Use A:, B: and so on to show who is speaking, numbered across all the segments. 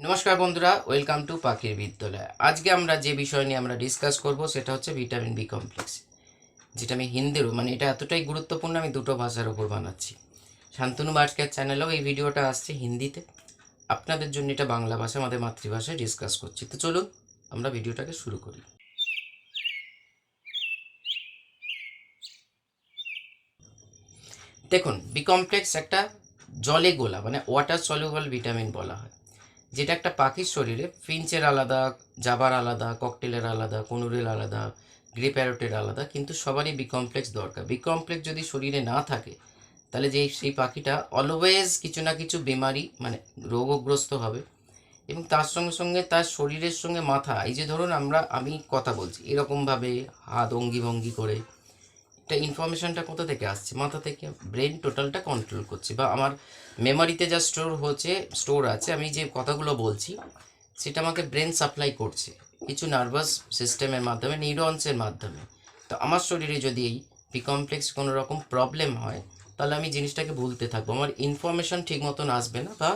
A: নমস্কার বন্ধুরা, welcome to পাখির বিদ্যালয়। আজকে আমরা যে বিষয় নিয়ে আমরা ডিসকাস করব সেটা হচ্ছে ভিটামিন বি কমপ্লেক্স যেটা আমি হিন্দিরও মানে এটা এতটাই গুরুত্বপূর্ণ আমি দুটো ভাষার ওপর বানাচ্ছি। শান্তনু বাজকের চ্যানেলেও এই ভিডিওটা আসছে হিন্দিতে। আপনাদের জন্য এটা বাংলা ভাষা, আমাদের মাতৃভাষায় ডিসকাস করছি। তো চলুন, আমরা ভিডিওটাকে শুরু করি। দেখুন বি কমপ্লেক্স একটা জলে গোলা মানে ওয়াটার সলিউবল ভিটামিন বলা হয়। যেটা একটা পাখির শরীরে ফিঞ্চের আলাদা, জাবার আলাদা, ককটেলের আলাদা, কনুরের আলাদা গ্রে প্যারোটের আলাদা, কিন্তু সবারই বি কমপ্লেক্স দরকার। বি কমপ্লেক্স যদি শরীরে না থাকে, তাহলে যে সেই পাখিটা অলওয়েজ কিছু না কিছু বেমারি মানে রোগগ্রস্ত হবে এবং তার সঙ্গে সঙ্গে তার শরীরের সঙ্গে মাথা, এই যে ধরুন আমরা, আমি কথা বলছি, এরকমভাবে হাত অঙ্গি ভঙ্গি করে এটা ইনফরমেশনটা কোথা থেকে আসছে? মাথা থেকে ব্রেন টোটালটা কন্ট্রোল করছে বা আমার মেমোরিতে যা স্টোর হচ্ছে স্টোর আছে, আমি যে কথাগুলো বলছি, সেটা আমাকে ব্রেন সাপ্লাই করছে। কিছু নার্ভাস সিস্টেমের মাধ্যমে নিউরনসের মাধ্যমে। তো আমার শরীরে যদি এই বিকমপ্লেক্স কোনো রকম প্রবলেম হয়, তাহলে আমি জিনিসটাকে ভুলতে থাকব। আমার ইনফরমেশন ঠিক মতন আসবে না বা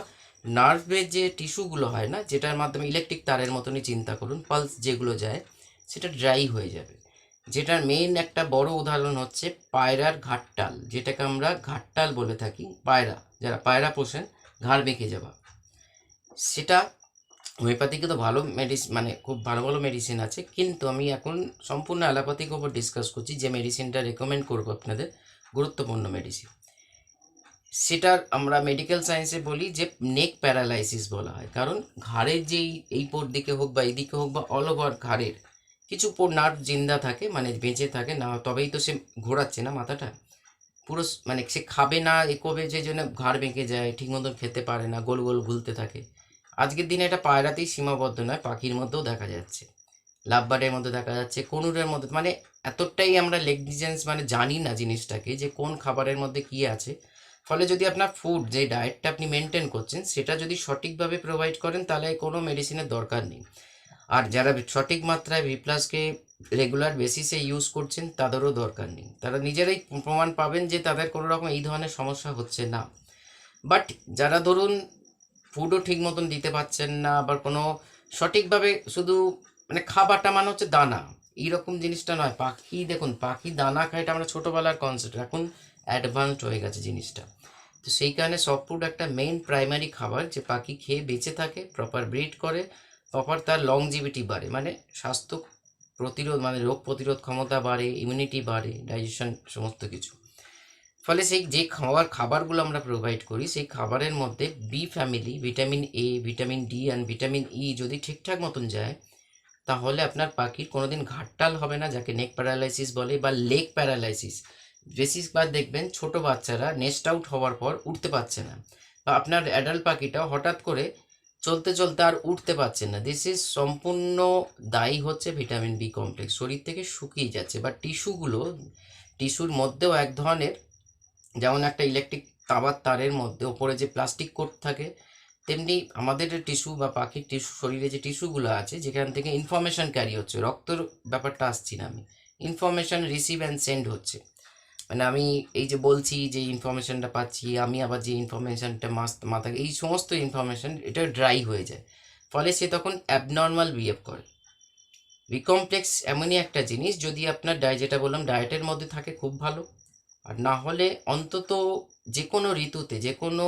A: নার্ভের যে টিস্যুগুলো হয় না, যেটার মাধ্যমে ইলেকট্রিক তারের মতনই চিন্তা করুন পালস যেগুলো যায়, সেটা ড্রাই হয়ে যাবে। যেটার মেইন একটা বড় উদাহরণ হচ্ছে পায়রার ঘাটটাল, যেটাকে আমরা ঘাটটাল বলে থাকি, পায়রা, যারা পায়রা পোষেন, ঘাড় বেঁকে যাওয়া। সেটা হোমিওপ্যাথিকে তো ভালো মেডিসিন মানে খুব ভালো ভালো মেডিসিন আছে, কিন্তু আমি এখন সম্পূর্ণ অ্যালোপ্যাথিক ওপর ডিসকাস করছি, যে মেডিসিনটা রেকমেন্ড করব আপনাদের, গুরুত্বপূর্ণ মেডিসিন সেটার আমরা মেডিকেল সায়েন্সে বলি যে নেক প্যারালাইসিস বলা হয়, কারণ ঘাড়ের যেই, এই পোর দিকে হোক বা এই দিকে হোক বা অল ওভার ঘাড়ের কিছু নার্ভ জিন্দা থাকে মানে বেঁচে থাকে, না, তবেই তো সে ঘোরাচ্ছে না মাথাটা। পুরো মানে সে খাবে না, এ করবে, যে জন্য ঘাড় বেঁকে যায়, ঠিক মতন খেতে পারে না, গোল গোল ঘুলতে থাকে। আজকের দিনে এটা পায়রাতেই সীমাবদ্ধ নয়, পাখির মধ্যেও দেখা যাচ্ছে। লাভবারের মধ্যে দেখা যাচ্ছে কনুরের মধ্যে মানে এতটাই আমরা লেগনিজেন্স মানে জানি না জিনিসটাকে, যে কোন খাবারের মধ্যে কি আছে। ফলে যদি আপনার ফুড যে ডায়েটটা আপনি মেনটেন করছেন, সেটা যদি সঠিকভাবে প্রোভাইড করেন, তাহলে কোনো মেডিসিনের দরকার নেই। আর যারা সঠিক মাত্রায় ভি প্লাসকে রেগুলার বেসিসে ইউজ করছেন, তাদেরও দরকার নেই। তারা নিজেরাই প্রমাণ পাবেন যে তাদের কোনো রকম এই ধরনের সমস্যা হচ্ছে না। বাট যারা ধরুন ফুডও ঠিক মতন দিতে পারছেন না, আবার কোনো সঠিকভাবে শুধু মানে খাবারটা মানে হচ্ছে দানা। এইরকম জিনিসটা নয়, পাখি দেখুন, পাখি দানা খায়, এটা আমরা ছোটোবেলার কনসেপ্ট এখন অ্যাডভান্সড হয়ে গেছে জিনিসটা। তো সেই কারণে সফট ফুড একটা মেইন প্রাইমারি খাবার যে পাখি খেয়ে বেঁচে থাকে প্রপার ব্রিড করে প্রপার তার লংজিভিটি বাড়ে মানে স্বাস্থ্য প্রতিরোধ মানে রোগ প্রতিরোধ ক্ষমতা বাড়ে ইমিউনিটি বাড়ে ডাইজেশন সমস্ত কিছু। ফলে সেই যে খাবার খাবারগুলো আমরা প্রোভাইড করি, সেই খাবারের মধ্যে B family vitamin A vitamin D and vitamin E যদি ঠিকঠাক মতন যায়, তাহলে আপনার পাখির কোনোদিন ঘাটটাল হবে না, যাকে নেক প্যারালাইসিস বলে বা লেগ প্যারালাইসিস বেশিরভাগ দেখবেন ছোট বাচ্চারা নেস্ট আউট হওয়ার পর উঠতে পারছে না। বা আপনার অ্যাডাল্ট পাখিটা হঠাৎ করে চলতে চলতে আর উঠতে পারছে না। দিস ইজ সম্পূর্ণ দায়ী হচ্ছে ভিটামিন বি কমপ্লেক্স শরীর থেকে শুকিয়ে যাচ্ছে বা টিস্যুগুলো, টিস্যুর মধ্যেও এক ধরনের যেমন একটা ইলেকট্রিক তাবার তারের মধ্যে, ওপরে যে প্লাস্টিক কোট থাকে, তেমনি আমাদের টিস্যু বা পাখির টিস্যু, শরীরে যে টিস্যুগুলো আছে, যেখান থেকে ইনফরমেশন ক্যারি হচ্ছে, রক্তর ব্যাপারটা আসছি না আমি। ইনফরমেশন রিসিভ অ্যান্ড সেন্ড হচ্ছে। মানে আমি এই যে বলছি যে ইনফরমেশনটা পাচ্ছি, আমি আবার যে ইনফরমেশানটা মাথা, এই সমস্ত ইনফরমেশন এটা ড্রাই হয়ে যায়। ফলে সে তখন অ্যাবনর্মাল বিহেভ করে। বিকমপ্লেক্স এমনই একটা জিনিস, যদি আপনার ডায় যেটা বললাম ডায়েটের মধ্যে থাকে, খুব ভালো। আর না হলে অন্তত যে কোনো ঋতুতে যে কোনো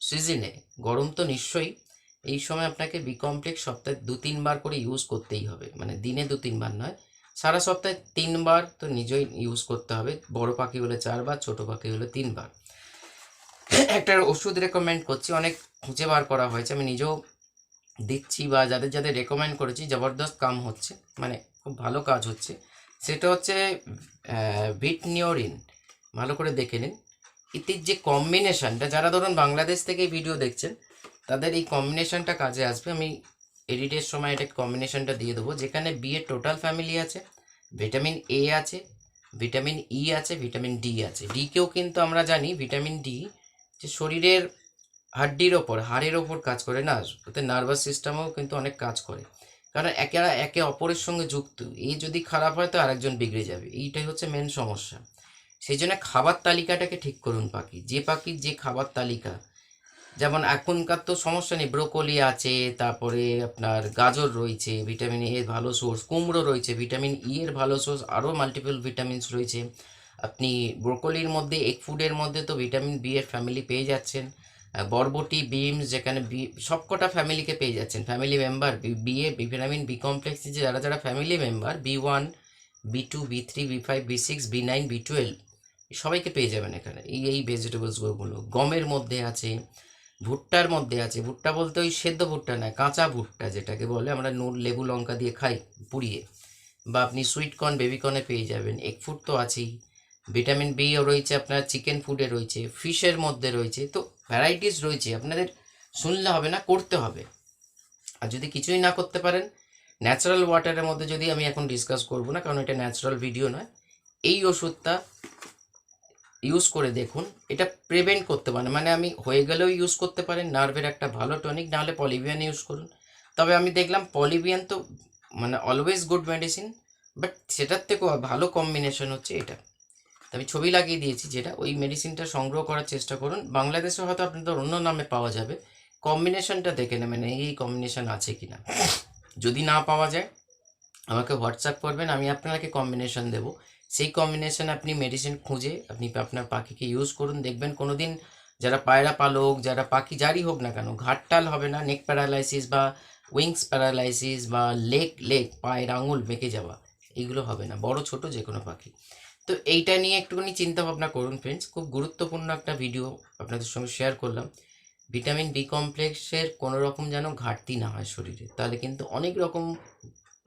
A: সিজনে গরম তো নিশ্চয়ই, এই সময় আপনাকে বিকমপ্লেক্স সপ্তাহে দু তিনবার করে ইউজ করতেই হবে। মানে দিনে দু তিনবার নয় সারা সপ্তাহে তিনবার তো নিজেই ইউজ করতে হবে। বড় পাখি হলে চারবার, ছোট পাখি হলে তিনবার। একটা ওষুধ রেকমেন্ড করছি, অনেক খুঁজে বার করা হয়েছে। আমি নিজেও দিচ্ছি বা যাদের যাদের রেকমেন্ড করেছি, জবরদস্ত কাম হচ্ছে মানে খুব ভালো কাজ হচ্ছে। সেটা হচ্ছে ভিটনিওরিন, ভালো করে দেখে নিন। এটির যে কম্বিনেশানটা যারা ধরুন বাংলাদেশ থেকে ভিডিও দেখছেন, তাদের এই কম্বিনেশানটা কাজে আসবে। আমি এডিটের সময় এটা কম্বিনেশনটা দিয়ে দেবো, যেখানে বি এর টোটাল ফ্যামিলি আছে ভিটামিন এ আছে ভিটামিন ই আছে ভিটামিন ডি আছে। ডিকেও কিন্তু আমরা জানি ভিটামিন ডি যে শরীরের হাড্ডির ওপর, হাড়ের ওপর কাজ করে না, ওতে নার্ভাস সিস্টেমেও কিন্তু অনেক কাজ করে। কারণ একে একে অপরের সঙ্গে যুক্ত এই যদি খারাপ হয় তো আরেকজন বিগড়ে যাবে, এইটাই হচ্ছে মেন সমস্যা। সেই জন্য খাবার তালিকাটাকে ঠিক করুন পাখি, যে পাখির যে খাবার তালিকা যেমন এখনকার তো সমস্যা নেই, ব্রোকলি আছে, তারপরে আপনার গাজর রয়েছে, ভিটামিন এর ভালো সোর্স কুমড়ো রয়েছে, ভিটামিন ই এর ভালো সোর্স আরও মাল্টিপল ভিটামিনস রয়েছে। আপনি ব্রোকলির মধ্যে এগ ফুডের মধ্যে তো ভিটামিন বি এর ফ্যামিলি পেয়ে যাচ্ছেন। বরবটি বিমস যেখানে বি সবকটা ফ্যামিলিকে পেয়ে যাচ্ছেন family member B A vitamin B complex যে যারা যারা family member B one B two B three B five B six B nine B twelve সবাইকে পেয়ে যাবেন এখানে। এই এই ভেজিটেবলসগুলো গমের মধ্যে আছে। ভুট্টার মধ্যে আছে। ভুট্টা বলতে ওই সেদ্ধ ভুট্টা না কাঁচা ভুট্টা যেটাকে বলে আমরা নুন, লেবু, লঙ্কা দিয়ে খাই পুড়িয়ে। বা আপনি সুইট কর্ন বেবি কর্নে পেয়ে যাবেন। এগ ফুড তো আছেই। ভিটামিন বিও রয়েছে, আপনার চিকেন ফুডে রয়েছে ফিশের মধ্যে রয়েছে। তো ভ্যারাইটিস রয়েছে, আপনাদের শুনলে হবে না, করতে হবে। আর যদি কিছুই না করতে পারেন ন্যাচারাল ওয়াটারের মধ্যে যদি আমি এখন ডিসকাস করব না, কারণ এটা ন্যাচারাল ভিডিও নয়, এই ওষুধটা ইউজ করে দেখুন। এটা প্রিভেন্ট করতে পারে মানে আমি হয়ে গেলেও ইউজ করতে পারেন। নার্ভের একটা ভালো টনিক নাহলে পলিভিয়ান ইউজ করুন। তবে আমি দেখলাম পলিভিয়ান তো মানে অলওয়েজ গুড মেডিসিন বাট সেটার থেকেও ভালো কম্বিনেশন হচ্ছে এটা। আমি ছবি লাগিয়ে দিয়েছি যেটা। ওই মেডিসিনটা সংগ্রহ করার চেষ্টা করুন। বাংলাদেশে হয়তো আপনাদের অন্য নামে পাওয়া যাবে। কম্বিনেশনটা দেখে নেবেন, এই কম্বিনেশন আছে কি না যদি না পাওয়া যায়, আমাকে হোয়াটসঅ্যাপ করবেন, আমি আপনাকে কম্বিনেশন দেবো। সেই কম্বিনেশন আপনি মেডিসিন খুঁজে আপনি আপনার পাখিকে ইউজ করুন। দেখবেন কোনো দিন যারা পায়রা পালক, যারা পাখি যারই হোক না কেন, ঘাটটাল হবে না নেক প্যারালাইসিস বা উইংস প্যারালাইসিস বা লেগ লেগ পায়ের আঙুল বেঁকে যাওয়া। এগুলো হবে না, বড় ছোট যে কোনো পাখি। তো এইটা নিয়ে একটুখানি চিন্তা ভাবনা করুন ফ্রেন্ডস খুব গুরুত্বপূর্ণ একটা ভিডিও আপনাদের সঙ্গে শেয়ার করলাম। ভিটামিন বি কমপ্লেক্সের কোনো রকম যেন ঘাটতি না হয় শরীরে, তাহলে কিন্তু অনেক রকম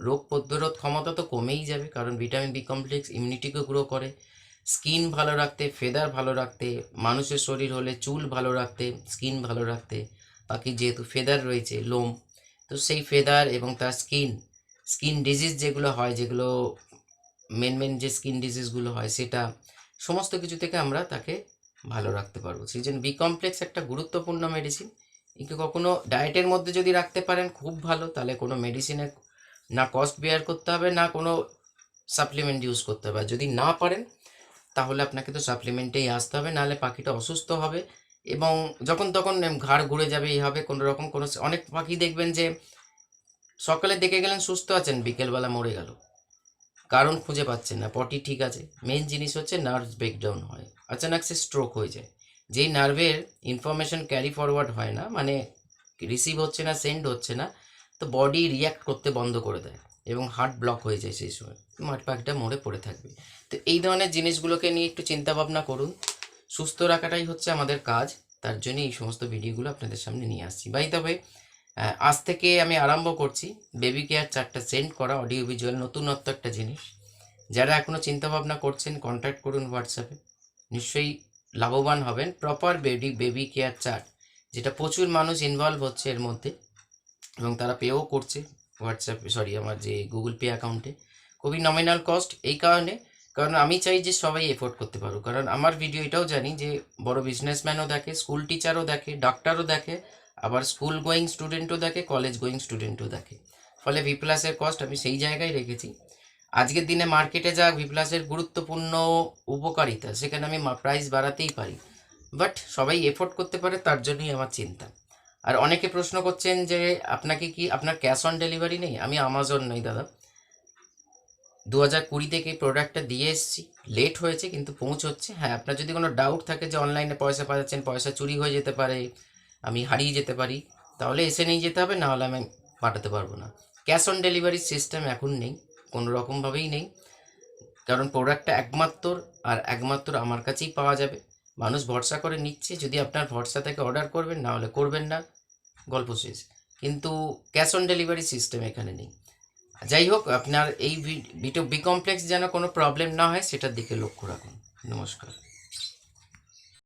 A: রোগ প্রতিরোধ ক্ষমতা তো কমেই যাবে, কারণ ভিটামিন বি কমপ্লেক্স ইমিউনিটিকে গ্রো করে। স্কিন ভালো রাখতে ফেদার ভালো রাখতে, মানুষের শরীর হলে চুল ভালো রাখতে স্কিন ভালো রাখতে পাখির যেহেতু ফেদার রয়েছে, লোম, তো সেই ফেদার এবং তার স্কিন স্কিন ডিজিজ যেগুলো হয়, যেগুলো মেন মেন যে স্কিন ডিজিজগুলো হয়, সেটা সমস্ত কিছু থেকে আমরা তাকে ভালো রাখতে পারব। সেই জন্য বি কমপ্লেক্স একটা গুরুত্বপূর্ণ মেডিসিন একে কখনো ডায়েটের মধ্যে যদি রাখতে পারেন, খুব ভালো, তাহলে কোনো মেডিসিনের না কস্ট বেয়ার করতে হবে, না কোনো সাপ্লিমেন্ট ইউজ করতে হবে। যদি না পারেন, তাহলে আপনাকে তো সাপ্লিমেন্টেই আসতে হবে, নাহলে পাখিটা অসুস্থ হবে এবং যখন তখন ঘাড় ঘুরে যাবে, এই হবে, কোনো রকম কোনো অনেক পাখি দেখবেন যে সকালে দেখে গেলেন সুস্থ আছেন, বিকেলবেলা মরে গেল। কারণ খুঁজে পাচ্ছেন না পটি ঠিক আছে। মেন জিনিস হচ্ছে নার্ভ ব্রেকডাউন হয়, আচানক সে স্ট্রোক হয়ে যায়। যেই নার্ভের ইনফরমেশন ক্যারি ফরওয়ার্ড হয় না মানে রিসিভ হচ্ছে না সেন্ড হচ্ছে না তো বডি রিয়াক্ট করতে বন্ধ করে দেয় এবং হার্ট ব্লক হয়ে যায় সেই সময়। মাঠ পাখিটা মরে পড়ে থাকবে। তো এই ধরনের জিনিসগুলোকে নিয়ে একটু চিন্তা ভাবনা করুন। সুস্থ রাখাটাই হচ্ছে আমাদের কাজ। তার জন্য এই সমস্ত ভিডিওগুলো আপনাদের সামনে নিয়ে আসছি। বাই তবে আজ থেকে আমি আরম্ভ করছি। বেবি কেয়ার চারটা সেন্ড করা অডিও ভিজুয়াল নতুনত্ব একটা জিনিস। যারা এখনও চিন্তাভাবনা করছেন কন্ট্যাক্ট করুন হোয়াটসঅ্যাপে নিশ্চয়ই লাভবান হবেন। Proper baby baby care chart, যেটা প্রচুর মানুষ ইনভলভ হচ্ছে এর মধ্যে। এবং তারা পেও করছে হোয়াটসঅ্যাপ সরি আমার যে গুগল পে অ্যাকাউন্টে খুবই নমিনাল কস্ট এই কারণে, কারণ আমি চাই যে সবাই এফোর্ড করতে পারো কারণ আমার ভিডিও এটাও জানি যে বড় বিজনেসম্যানও দেখে স্কুল টিচারও দেখে ডাক্তারও দেখে, আবার স্কুল গোয়িং স্টুডেন্টও দেখে কলেজ গোয়িং স্টুডেন্টও দেখে। ফলে ভি প্লাসের কস্ট আমি সেই জায়গায় রেখেছি। আজকের দিনে মার্কেটে যা ভি প্লাসের গুরুত্বপূর্ণ উপকারিতা, সেখানে আমি প্রাইস বাড়াতেই পারি। বাট সবাই এফোর্ড করতে পারে, তার জন্যই আমার চিন্তা। আর অনেকে প্রশ্ন করছেন যে আপনাকে কি আপনার ক্যাশ অন ডেলিভারি নেই? আমি আমাজন নই দাদা। দু হাজার কুড়ি থেকে প্রোডাক্টটা দিয়ে এসেছি। লেট হয়েছে, কিন্তু পৌঁছচ্ছে। হ্যাঁ আপনার যদি কোনো ডাউট থাকে যে অনলাইনে পয়সা পাঠাচ্ছেন পয়সা চুরি হয়ে যেতে পারে, আমি হারিয়ে যেতে পারি, তাহলে এসে নিয়ে যেতে হবে, নাহলে আমি পাঠাতে পারব না। ক্যাশ অন ডেলিভারি সিস্টেম এখন নেই, কোনো রকমভাবেই নেই। কারণ প্রোডাক্টটা একমাত্র আর একমাত্র আমার কাছেই পাওয়া যাবে। মানুষ ভরসা করে নিচ্ছে, যদি আপনার ভরসা থেকে অর্ডার করবেন না হলে করবেন না। গল্প শেষ। কিন্তু ক্যাশ অন ডেলিভারি সিস্টেম এখানে নেই। যাই হোক, আপনার এই বিটো বি কমপ্লেক্স যেন কোনো প্রবলেম না হয়, সেটার দিকে লক্ষ্য রাখুন। নমস্কার।